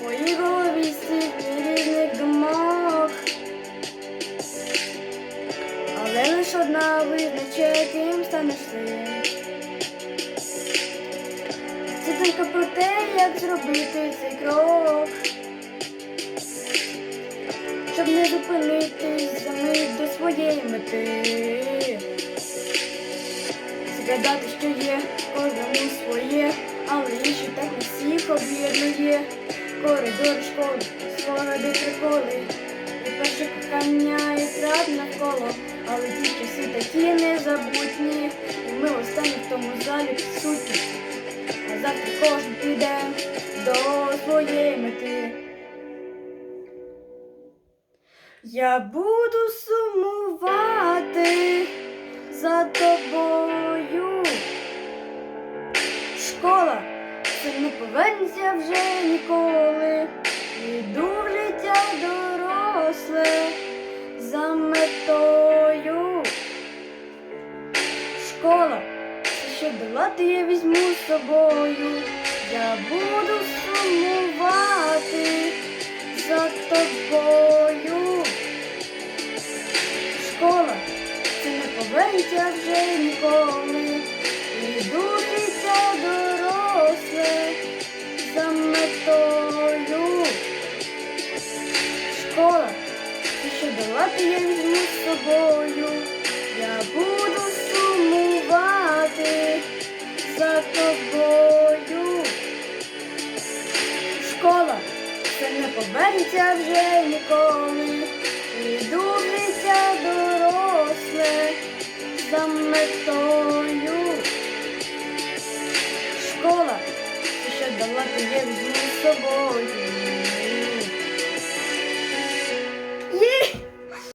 твоїй голові стільки різних думок. Але лиш одна визначає, ким станеш ти. Це думка про те, як зробити цей крок. Щоб не зупинитись за мить до своєї мети. Згадати, що є кожному своє, але що так не всіх об'єднує. Коридор школи, спогади приколи, і перше кохання і трап навколо, але ті часи такі незабутні, і ми останні в тому залі присутні. А завтра кожен піде до своєї мети. Я буду сумувати за тобою. Школа це не повернеться вже ніколи. Йду в життя доросле за метою. Школа, це що долати я візьму з собою. Я буду сумувати за тобою. Школа, це не повернеться вже ніколи. Іду що я візьму з собою. Я буду сумувати за тобою. Школа, це не повернеться вже ніколи. Іду в доросле за метою. Школа, що дала ти я візьму з собою.